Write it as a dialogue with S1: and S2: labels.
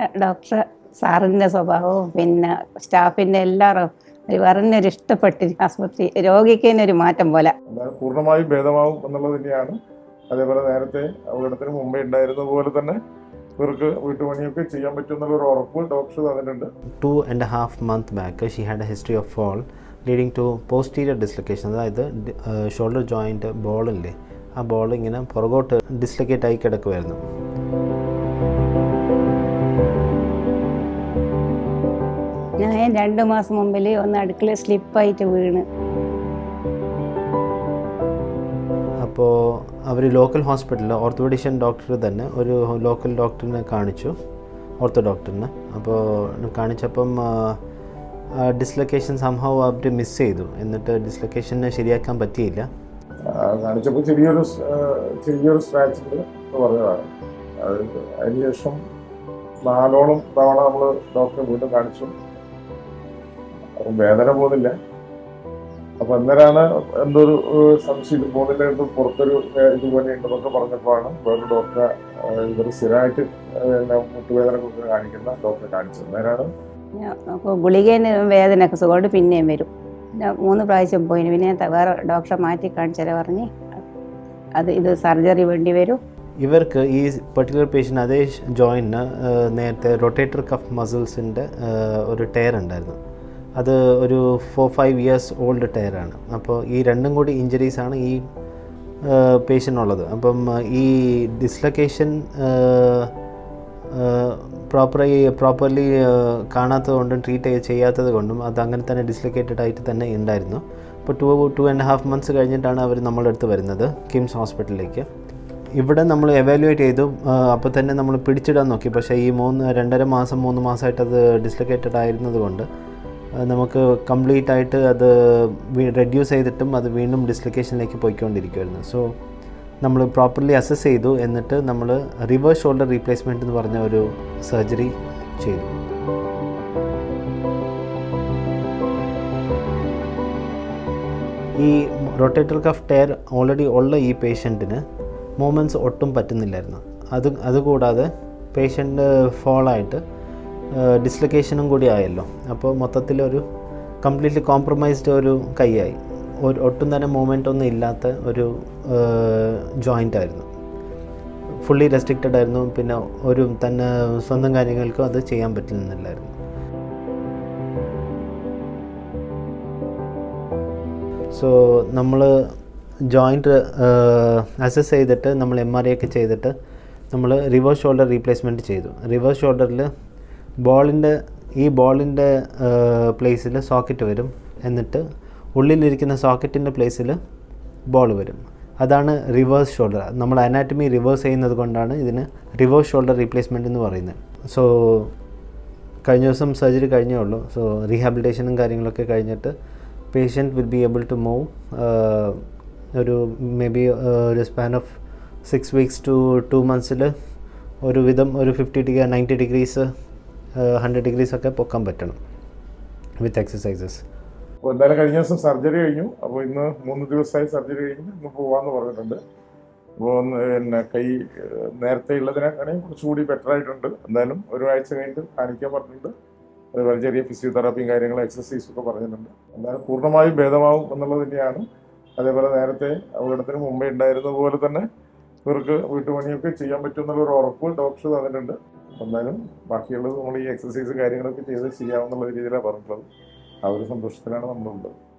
S1: പിന്നെ ഡോക്ടർ സാറിന്റെ സ്വഭാവവും പിന്നെ സ്റ്റാഫിന്റെ എല്ലാവരും ഒരു പറഞ്ഞൊരു ഇഷ്ടപ്പെട്ട് ആസ്പത്രി രോഗിക്ക് തന്നെ ഒരു മാറ്റം പോലെ.
S2: പൂർണമായും ഭേദമാവും എന്നുള്ളത് തന്നെയാണ്. അതേപോലെ നേരത്തെ അപകടത്തിന് മുമ്പേ ഉണ്ടായിരുന്ന പോലെ തന്നെ ഇവർക്ക് വീട്ടുപണിയൊക്കെ ചെയ്യാൻ പറ്റും എന്നുള്ള ഒരു ഉറപ്പ് ഡോക്ടർ തന്നിട്ടുണ്ട്.
S3: Two and half month back she had a history of fall leading to posterior dislocation അതായത് ഷോൾഡർ ജോയിന്റ് ബോളില്ലേ ആ ബോൾ ഇങ്ങനെ പുറകോട്ട് ഡിസ്ലൊക്കേറ്റ് ആയി കിടക്കുമായിരുന്നു
S1: ഞാൻ രണ്ട് മാസം മുമ്പിൽ ഒന്ന് അടുക്കള സ്ലിപ്പായിട്ട് വീണ്.
S3: അപ്പോൾ അവർ ലോക്കൽ ഹോസ്പിറ്റലിൽ ഓർത്തോപെഡിഷ്യൻ ഡോക്ടർ തന്നെ ഒരു ലോക്കൽ ഡോക്ടറിനെ കാണിച്ചു ഓർത്തോ ഡോക്ടറിനെ. അപ്പോൾ കാണിച്ചപ്പം ഡിസ്ലൊക്കേഷൻ സംഭവം അവർ മിസ് ചെയ്തു. എന്നിട്ട് ഡിസ്ലൊക്കേഷനെ ശരിയാക്കാൻ പറ്റിയില്ല.
S2: കാണിച്ചപ്പോൾ ചെറിയൊരു ചെറിയൊരു സ്ക്രാച്ച് ഉണ്ട് എന്ന് പറഞ്ഞതാണ്. അത് അതിനുശേഷം നാലോളം തവണ നമ്മൾ ഡോക്ടറെ വീണ്ടും കാണിച്ചു. വേദന പോകുന്നില്ല. അപ്പൊ അന്നേരമാണ് എന്തോ ഒരു സംശയം പോകുന്നില്ല എന്തോ പുറത്തൊരു ഇത് പോലെ ഉണ്ടെന്നൊക്കെ പറഞ്ഞപ്പോഴാണ് വേറൊരു ഡോക്ടറെ ഇവർ സ്ഥിരമായിട്ട് മുട്ടുവേദന കൊടുത്ത് കാണിക്കുന്ന ഡോക്ടറെ കാണിച്ചത്. അന്നേരമാണ്
S1: ഗുളികേന് വേദനയൊക്കെ സുഖമായിട്ട് പിന്നെയും വരും. പിന്നെ മൂന്ന് പ്രാവശ്യം പോയിന് പിന്നെ വേറെ ഡോക്ടറെ മാറ്റി കാണിച്ചാലേ പറഞ്ഞ് അത് ഇത് സർജറി വേണ്ടി വരും.
S3: ഇവർക്ക് ഈ പെർട്ടിക്കുലർ പേഷ്യന്റ് അതേ ജോയിന്റിന് നേരത്തെ റൊട്ടേറ്റർ കഫ് മസിൽസിന്റെ ഒരു ടയർ ഉണ്ടായിരുന്നു. അത് ഒരു ഫോർ ഫൈവ് ഇയേഴ്സ് ഓൾഡ് ടയറാണ് അപ്പോൾ ഈ രണ്ടും കൂടി ഇഞ്ചറീസാണ് ഈ പേഷ്യന്റുള്ളത് അപ്പം ഈ ഡിസ്ലൊക്കേഷൻ പ്രോപ്പറായി പ്രോപ്പർലി കാണാത്തത് കൊണ്ടും ട്രീറ്റ് ചെയ്യാത്തത് കൊണ്ടും അത് അങ്ങനെ തന്നെ ഡിസ്ലൊക്കേറ്റഡ് ആയിട്ട് തന്നെ ഉണ്ടായിരുന്നു. അപ്പോൾ two two and half months കഴിഞ്ഞിട്ടാണ് അവർ നമ്മളുടെ അടുത്ത് വരുന്നത് കിംസ് ഹോസ്പിറ്റലിലേക്ക് ഇവിടെ നമ്മൾ എവാലുവേറ്റ് ചെയ്തു അപ്പോൾ തന്നെ നമ്മൾ പിടിച്ചിടാൻ നോക്കി. പക്ഷേ ഈ മൂന്ന് രണ്ടര മാസം മൂന്ന് മാസമായിട്ട് അത് ഡിസ്ലൊക്കേറ്റഡ് ആയിരുന്നത് കൊണ്ട് ആ, നമുക്ക് കംപ്ലീറ്റ് ആയിട്ട് അത് റെഡ്യൂസ് ചെയ്തിട്ടും അത് വീണ്ടും ഡിസ്ലൊക്കേഷനിലേക്ക് പോയിക്കൊണ്ടിരിക്കുമായിരുന്നു സോ നമ്മൾ പ്രോപ്പർലി അസസ് ചെയ്തു. എന്നിട്ട് നമ്മൾ റിവേഴ്സ് ഷോൾഡർ റീപ്ലേസ്മെന്റ് എന്ന് പറഞ്ഞ ഒരു സർജറി ചെയ്തു. ഈ റൊട്ടേറ്റർ കഫ് ടയർ ഓൾറെഡി ഉള്ള ഈ പേഷ്യന്റിന് മൂമെന്റ്സ് ഒട്ടും പറ്റുന്നില്ലായിരുന്നു. അത് അതുകൂടാതെ പേഷ്യന്റ് ഫോളായിട്ട് ഡിസ്ലൊക്കേഷനും കൂടി ആയല്ലോ. അപ്പോൾ മൊത്തത്തിലൊരു കംപ്ലീറ്റ്ലി കോംപ്രമൈസ്ഡ് ഒരു കൈയായി. ഒരു ഒട്ടും തന്നെ മൂവ്മെന്റ് ഒന്നും ഇല്ലാത്ത ഒരു ജോയിന്റ് ആയിരുന്നു. ഫുള്ളി റെസ്ട്രിക്റ്റഡ് ആയിരുന്നു. പിന്നെ ഒരു തന്നെ സ്വന്തം കാര്യങ്ങൾക്കും അത് ചെയ്യാൻ പറ്റുന്നില്ലായിരുന്നു. സോ നമ്മൾ ജോയിന്റ് അസസ് ചെയ്തിട്ട് നമ്മൾ എം ആർ ഐ ഒക്കെ ചെയ്തിട്ട് നമ്മൾ റിവേഴ്സ് ഷോൾഡർ റീപ്ലേസ്മെന്റ് ചെയ്തു. റിവേഴ്സ് ഷോൾഡറിൽ ബോളിന്റെ ഈ ബോളിന്റെ പ്ലേസിൽ സോക്കറ്റ് വരും. എന്നിട്ട് ഉള്ളിലിരിക്കുന്ന സോക്കറ്റിന്റെ പ്ലേസിൽ ബോൾ വരും. അതാണ് റിവേഴ്സ് ഷോൾഡർ നമ്മൾ അനാറ്റമി റിവേഴ്സ് ചെയ്യുന്നത് കൊണ്ടാണ് ഇതിന് റിവേഴ്സ് ഷോൾഡർ റീപ്ലേസ്മെന്റ് എന്ന് പറയുന്നത്. സോ കഴിഞ്ഞ ദിവസം സർജറി കഴിഞ്ഞേ ഉള്ളൂ. സോ റീഹാബിലിറ്റേഷനും കാര്യങ്ങളൊക്കെ കഴിഞ്ഞിട്ട് patient will be able to move ഒരു മേ ബി ഒരു span of six weeks to two മന്ത്സിൽ ഒരുവിധം ഒരു fifty degree ninety degrees hundred degrees ഒക്കെ പൊക്കാൻ പറ്റണം വിത്ത് എക്സസൈസസ്
S2: അപ്പോൾ എന്തായാലും കഴിഞ്ഞ ദിവസം സർജറി കഴിഞ്ഞു. അപ്പോൾ ഇന്ന് മൂന്ന് ദിവസമായി സർജറി കഴിഞ്ഞ് ഇന്ന് പോവാന്ന് പറഞ്ഞിട്ടുണ്ട്. അപ്പോൾ പിന്നെ കൈ നേരത്തെ ഉള്ളതിനേക്കാണെങ്കിൽ കുറച്ചുകൂടി ബെറ്റർ ആയിട്ടുണ്ട്. എന്തായാലും ഒരു കഴിഞ്ഞിട്ട് കാണിക്കാൻ പറഞ്ഞിട്ടുണ്ട്. അതുപോലെ ചെറിയ ഫിസിയോതെറാപ്പിയും കാര്യങ്ങളും എക്സസൈസും ഒക്കെ പറഞ്ഞിട്ടുണ്ട്. എന്തായാലും പൂർണമായും ഭേദമാവും എന്നുള്ളത് തന്നെയാണ് അതേപോലെ നേരത്തെ അപകടത്തിന് മുമ്പേ ഉണ്ടായിരുന്ന പോലെ തന്നെ ഇവർക്ക് വീട്ടുപണിയൊക്കെ ചെയ്യാൻ പറ്റും ഒരു ഉറപ്പ് ഡോക്ടർ തന്നിട്ടുണ്ട്. എന്തായാലും ബാക്കിയുള്ളത് നമ്മൾ ഈ എക്സസൈസ് കാര്യങ്ങളൊക്കെ ചെയ്ത് ചെയ്യാവുന്ന രീതിയിലാണ് പറഞ്ഞിട്ടുള്ളത്. ആ ഒരു സന്തോഷത്തിലാണ് നമ്മളുള്ളത്.